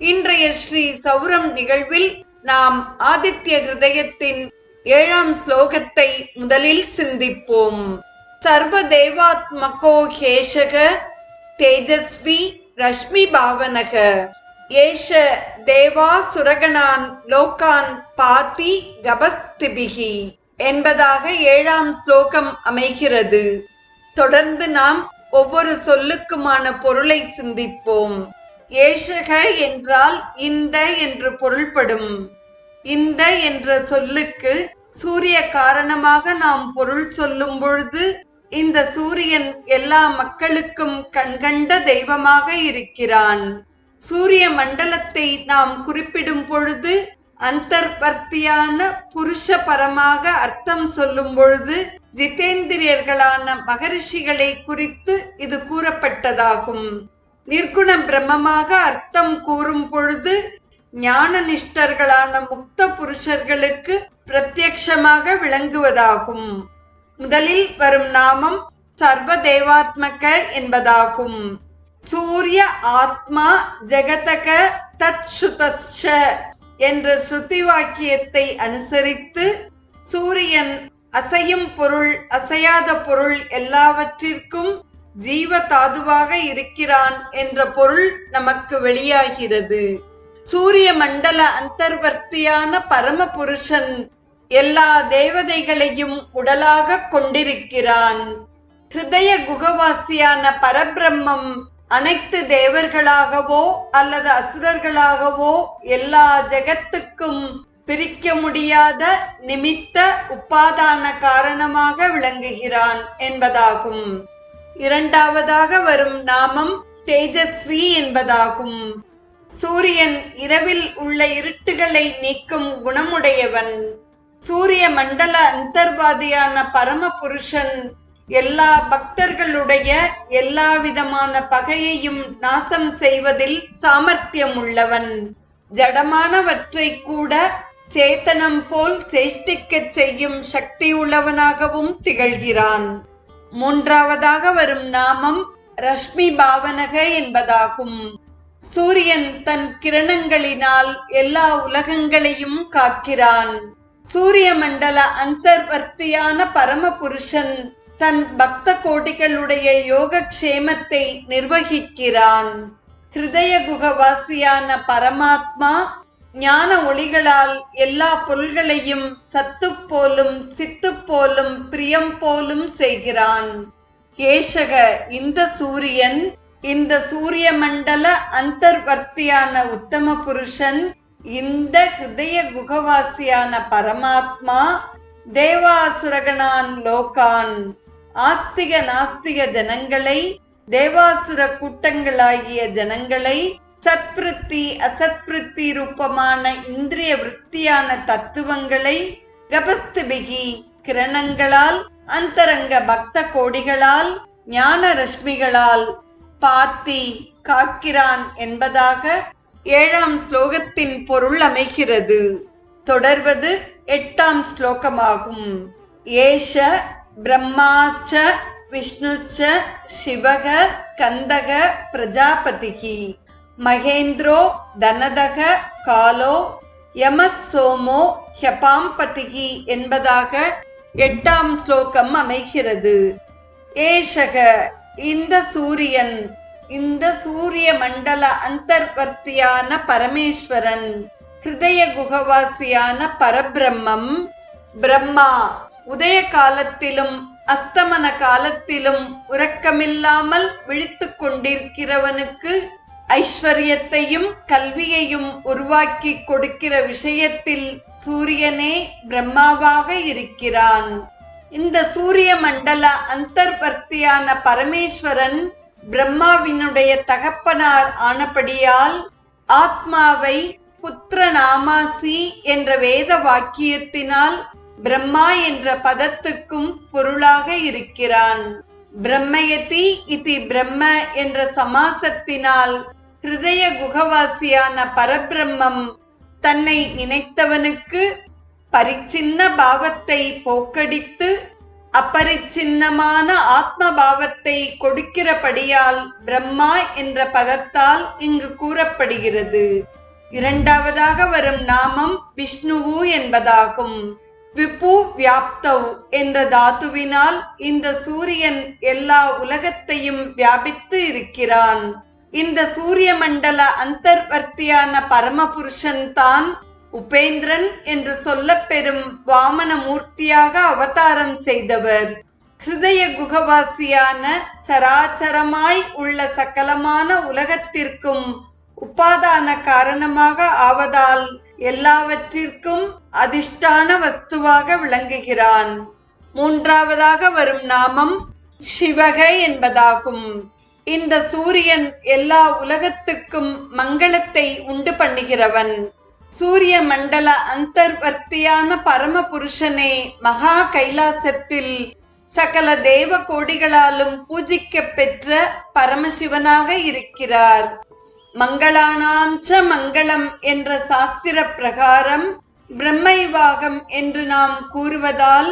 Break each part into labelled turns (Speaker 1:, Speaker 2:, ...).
Speaker 1: இன்றைய ஸ்ரீ சௌரம் நிகழ்வில் நாம் ஆதித்ய ஹிருதயத்தின் ஏழாம் ஸ்லோகத்தை முதலில் சிந்திப்போம். சர்வ தேவாத்மகோ ஹேஷக தேஜஸ்வி ரஷ்மி பாவனக. ஏஷ தேவா சுரகணான் லோகான் பாதி கபஸ்திபிகி என்பதாக ஏழாம் ஸ்லோகம் அமைகிறது. தொடர்ந்து நாம் ஒவ்வொரு சொல்லுக்குமான பொருளை சிந்திப்போம். ஏஷக என்றால் இந்த என்று பொருள்படும். இந்த என்ற சொல்லுக்கு சூரிய காரணமாக நாம் பொருள் சொல்லும் பொழுது இந்த சூரியன் எல்லா மக்களுக்கும் கண்கண்ட தெய்வமாக இருக்கிறான். சூரிய மண்டலத்தை நாம் குறிப்பிடும் பொழுது அந்தர்வர்த்தியான புருஷ பரமாக அர்த்தம் சொல்லும் பொழுது ஜிதேந்திரியர்களான மகரிஷிகளை குறித்து இது கூறப்பட்டதாகும். நிர்குண பிரம்மமாக அர்த்தம் கூறும் பொழுது ஞான நிஷ்டர்களான முக்த புருஷர்களுக்கு பிரத்யக்ஷமாக விளங்குவதாகும். முதலில் வரும் நாமம் சர்வ தேவாத்மக என்பதாகும். சூரிய ஆத்மா ஜெகதக தத் சுதஸ்ஷ என்ற ஸ்ருதி வாக்கியத்தை அனுசரித்து சூரியன் அசையும் பொருள் அசையாத பொருள் எல்லாவற்றிற்கும் ஜீவ தாதுவாக இருக்கிறான் என்ற பொருள் நமக்கு வெளியாகிறது. சூரிய மண்டல அந்தர்வர்த்தியான பரம புருஷன் எல்லா தேவதைகளையும் உடலாக கொண்டிருக்கிறான். ஹிருதய குகவாசியான பரபிரம்மம் அனைத்து தேவர்களாகவோ அல்லது அசுரர்களாகவோ எல்லா ஜெகத்துக்கும் பிரிக்க முடியாத நிமித்த உப்பாதான காரணமாக விளங்குகிறான் என்பதாகும். இரண்டாவதாக வரும் நாமம் தேஜஸ்வி என்பதாகும். சூரியன் இரவில் உள்ள இருட்டுகளை நீக்கும் குணமுடையவன். சூரிய மண்டல அந்தர்வாதியான பரம புருஷன் எல்லா பக்தர்களுடைய எல்லா விதமான பகையையும் நாசம் செய்வதில் சாமர்த்தியம் உள்ளவன் ஜடமானவற்றை கூட சேத்தனம் போல் சேஷ்டிக்கச் செய்யும் சக்தி உள்ளவனாகவும் திகழ்கிறான். மூன்றாவதாக வரும் நாமம் ரஷ்மி பாவனக என்பதாகும். சூரியன் தன் கிரணங்களினால் எல்லா உலகங்களையும் காக்கிறான். சூரிய மண்டல அந்தர்வர்த்தியான பரமபுருஷன் தன் பக்த கோடிகளுடைய யோகக்ஷேமத்தை நிர்வகிக்கிறான். ஹிருதய குகவாசியான பரமாத்மா ஞான ஒளிகளால் எல்லா பொருள்களையும் சத்து போலும் சித்து போலும் பிரியம் போலும் செய்கிறான். ஏஷக இந்த சூரியன் இந்த சூரிய மண்டல அந்தர்வர்த்தியான உத்தம புருஷன் இந்த ஹிருதய குகவாசியான பரமாத்மா தேவாசுரகனான் லோகான். ஆஸ்திக நாஸ்திக ஜனங்களை தேவாசுர கூட்டங்களாகிய ஜனங்களை சத்பிருத்தி அசத்பிருத்தி ரூபமான இந்திரிய விருத்தியான தத்துவங்களை கபஸ்துபிகி கிரணங்களால் அந்தரங்க பக்த கோடிகளால் ஞான ரஷ்மிகளால் பாத்தி காக்கிறான் என்பதாக ஏழாம் ஸ்லோகத்தின் பொருள் அமைகிறது. தொடர்வது எட்டாம் ஸ்லோகமாகும். ஏஷ பிரம்மாச்ச விஷ்ணுச்ச சிவக ஸ்கந்தக பிரஜாபதிகி. மகேந்திரோ தனதக காலோ யமசோமோ ஹபாம்பதிகி என்பதாக எட்டாம் ஸ்லோகம் அமைகிறது. ஏஷக இந்த சூரியன் இந்த சூரிய மண்டல அந்தர்வர்த்தியான பரமேஸ்வரன் ஹிருதய குகவாசியான பரபிரம்மம் பிரம்மா உதய காலத்திலும் அஸ்தமன காலத்திலும் உறக்கமில்லாமல் விழித்து கொண்டிருக்கிறவனுக்கு ஐஸ்வர்யத்தையும் கல்வியையும் உருவாக்கி கொடுக்கிற விஷயத்தில் சூரியனே பிரம்மாவாக இருக்கிறான். இந்த சூரிய மண்டல அந்தர்வர்த்தியான பரமேஸ்வரன் பிரம்மாவினுடைய தகப்பனார் ஆனபடியால் ஆத்மாவை புத்திர நாமாசி என்ற வேத வாக்கியத்தினால் பிரம்மா என்ற பதத்துக்கும் பொருளாக இருக்கிறான். பிரம்மயதி இதி பிரம்ம என்ற சமாசத்தினால் ஹிருதய குகவாசியான பரபிரம்மம் தன்னை நினைத்தவனுக்கு பரிச்சின்ன பாவத்தை போக்கடித்து அப்பரிச்சின்னமான ஆத்ம பாவத்தை கொடுக்கிறபடியால் பிரம்மா என்ற பதத்தால் இங்கு கூறப்படுகிறது. இரண்டாவதாக வரும் நாமம் விஷ்ணுவு என்பதாகும். விபு வியாப்தவ் என்ற தாத்துவினால் இந்த சூரியன் எல்லா உலகத்தையும் வியாபித்து இருக்கிறான். இந்த சூரிய மண்டல அந்தர்வர்த்தியான பரமபுருஷன் தான் உபேந்திரன் என்று சொல்லப்பெறும் வாமன மூர்த்தியாக அவதாரம் செய்தவர். ஹிருதய குகவாசியான சராச்சரமாய் உள்ள சகலமான உலகத்திற்கும் உபாதான காரணமாக ஆவதால் எல்லாவற்றிற்கும் அதிஷ்டான வஸ்துவாக விளங்குகிறான். மூன்றாவதாக வரும் நாமம் சிவக என்பதாகும். இந்த சூரியன் எல்லா உலகத்துக்கும் மங்களத்தை உண்டு பண்ணுகிறவன். சூரிய மண்டல அந்தர்வர்த்தியான பரமபுருஷனே மகா கைலாசத்தில் சகல தேவ கோடிகளாலும் பூஜிக்க பெற்ற பரமசிவனாக இருக்கிறார். மங்களானாஞ்ச மங்களம் என்ற சாஸ்திர பிரகாரம் பிரம்மைவாகம் என்று நாம் கூறுவதால்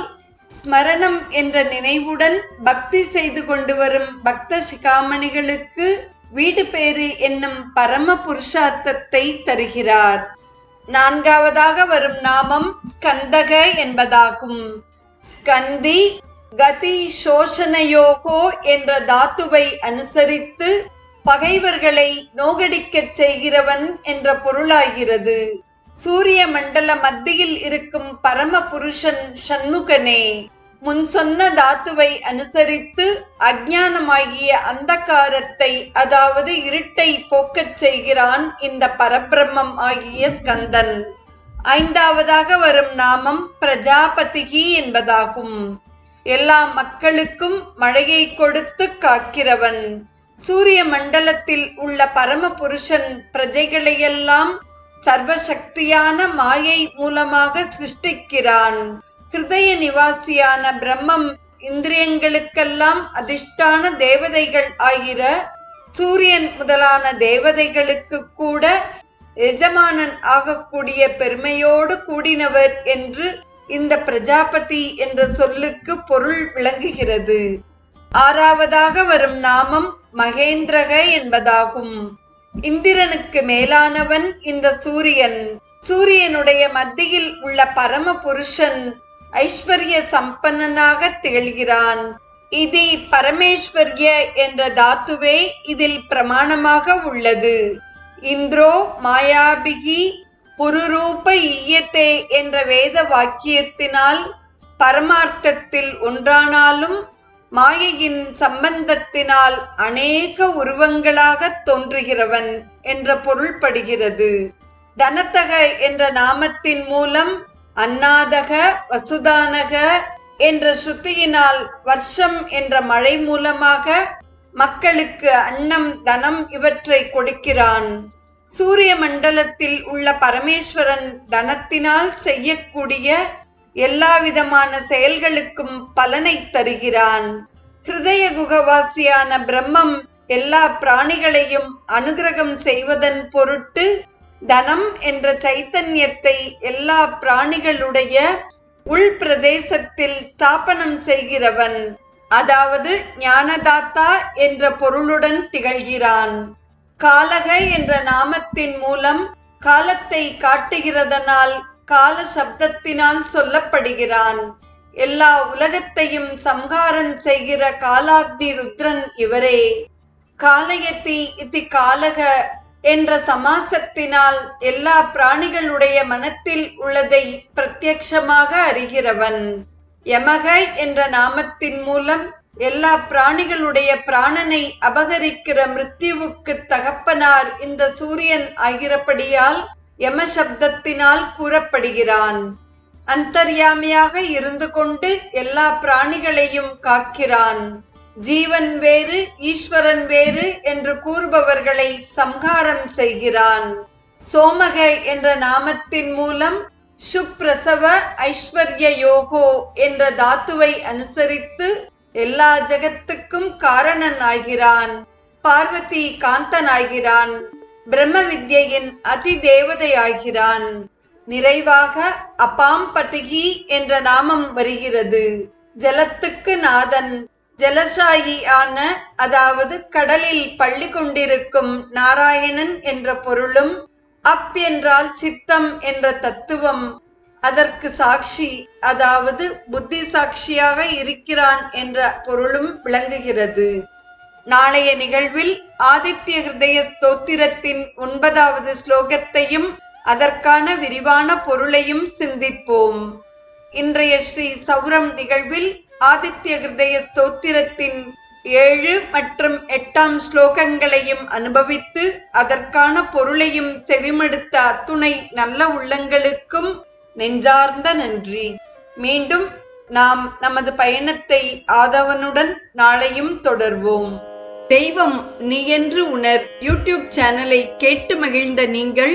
Speaker 1: ஸ்மரணம் என்ற நினைவுடன் பக்தி செய்து கொண்டு வரும் பக்த சிகாமணிகளுக்கு வீடு பேறு என்னும் பரம புருஷார்த்தத்தை தருகிறார். நான்காவதாக வரும் நாமம் ஸ்கந்தக என்பதாகும். ஸ்கந்தி கதி சோஷனயோகோ என்ற தாத்துவை அனுசரித்து பகைவர்களை நோகடிக்கச் செய்கிறவன் என்ற பொருளாகிறது. சூரிய மண்டல மத்தியில் இருக்கும் பரம புருஷன் சண்முகனே முன் சொன்ன தாத்துவை அனுசரித்து அஜ்ஞானமாகிய அந்தகாரத்தை அதாவது இருட்டை போக்கச் செய்கிறான் இந்த பரபிரம்மம் ஆகிய ஸ்கந்தன். ஐந்தாவதாக வரும் நாமம் பிரஜாபதிகி என்பதாகும். எல்லா மக்களுக்கும் மழையை கொடுத்து காக்கிறவன். சூரிய மண்டலத்தில் உள்ள பரம புருஷன் பிரஜைகளையெல்லாம் சர்வசக்தியான மாயை மூலமாக சிருஷ்டிக்கிறான். ஹிருதய நிவாசியான பிரம்மம் இந்திரியங்களுக்கெல்லாம் அதிஷ்டான தேவதைகள் ஆகிற சூரியன் முதலான தேவதைகளுக்கு கூட எஜமானன் ஆகக்கூடிய பெருமையோடு கூடினவர் என்று இந்த பிரஜாபதி என்ற சொல்லுக்கு பொருள் விளங்குகிறது. ஆறாவதாக வரும் நாமம் மகேந்திரக என்பதாகும். இந்திரனுக்கு மேலானவன் இந்த சூரியன். சூரியனுடைய மத்தியில் உள்ள பரம புருஷன் ஐஸ்வர்ய சம்பன்னனாக திகழ்கிறான். இது பரமேஸ்வர்ய என்ற தாத்துவே இதில் பிரமாணமாக உள்ளது. இந்திரோ மாயாபிகி புருரூப ஈயத்தே என்ற வேத வாக்கியத்தினால் பரமார்த்தத்தில் ஒன்றானாலும் மாயையின் சம்பந்தத்தினால் அநேக உருவங்களாக தோன்றுகிறவன் என்ற பொருள்படுகிறது. தனத்தக என்ற நாமத்தின் மூலம் அன்னாதக வசுதானக என்ற ஸ்ருதியினால் வருஷம் என்ற மழை மூலமாக மக்களுக்கு அன்னம் தனம் இவற்றை கொடுக்கிறான். சூரிய மண்டலத்தில் உள்ள பரமேஸ்வரன் தனத்தினால் செய்யக்கூடிய எல்லாவிதமான செயல்களுக்கும் பலனை தருகிறான். ஹிருதய குகவாசியான பிரம்மம் எல்லா பிராணிகளையும் அனுகிரகம் செய்வதன் பொருட்டு தனம் என்ற சைத்தன்யத்தை எல்லா பிராணிகளுடைய உள் பிரதேசத்தில் ஸ்தாபனம் செய்கிறவன். அதாவது ஞானதாத்தா என்ற பொருளுடன் திகழ்கிறான். காலக என்ற நாமத்தின் மூலம் காலத்தை காட்டுகிறதனால் கால சப்தத்தினால் சொல்லப்படுகிறான். எல்லா உலகத்தையும் சம்ஹாரம் செய்கிற காலாக்னி ருத்ரன் இவரே. காலயத்தி இத்தி காலக என்ற சமாசத்தினால் எல்லா பிராணிகளுடைய மனத்தில் உள்ளதை பிரத்யக்ஷமாக அறிகிறவன். யமக என்ற நாமத்தின் மூலம் எல்லா பிராணிகளுடைய பிராணனை அபகரிக்கிற மிருத்யுவுக்கு தகப்பனார் இந்த சூரியன் ஆகிறபடியால் யம சப்தத்தினால் கூறப்படுகிறான். அந்தர்யாமியாக இருந்து கொண்டு எல்லா பிராணிகளையும் காக்கிறான். ஜீவன் வேறு ஈஸ்வரன் வேறு என்று கூறுபவர்களை சம்ஹாரம் செய்கிறான். சோமக என்ற நாமத்தின் மூலம் சுப்ரசவ ஐஸ்வர்ய யோகோ என்ற தாத்துவை அனுசரித்து எல்லா ஜெகத்துக்கும் காரணன் ஆகிறான் பார்வதி காந்தனாகிறான். பிரம்ம வித்யின் அதி தேவதையாகிறான் நிறைவாக அபாம்பதிகி என்ற நாமம் வருகிறது. ஜலத்துக்கு நாதன் ஜலசாயி ஆன அதாவது கடலில் பள்ளி கொண்டிருக்கும் நாராயணன் என்ற பொருளும் அப் என்றால் சித்தம் என்ற தத்துவம். அதற்கு சாட்சி அதாவது புத்தி சாட்சியாக இருக்கிறான் என்ற பொருளும் விளங்குகிறது. நாளைய நிகழ்வில் ஆதித்ய ஹிருதய ஸ்தோத்திரத்தின் ஒன்பதாவது ஸ்லோகத்தையும் அதற்கான விரிவான பொருளையும் சிந்திப்போம். இன்றைய ஸ்ரீ சௌரம் நிகழ்வில் ஆதித்ய ஹிருதய ஸ்தோத்திரத்தின் ஏழு மற்றும் எட்டாம் ஸ்லோகங்களையும் அனுபவித்து அதற்கான பொருளையும் செவிமடுத்த அத்துணை நல்ல உள்ளங்களுக்கும் நெஞ்சார்ந்த நன்றி. மீண்டும் நாம் நமது பயணத்தை ஆதவனுடன் நாளையும் தொடர்வோம். தெய்வம் நீ என்று உணர் யூடியூப் சேனலை கேட்டு மகிழ்ந்த நீங்கள்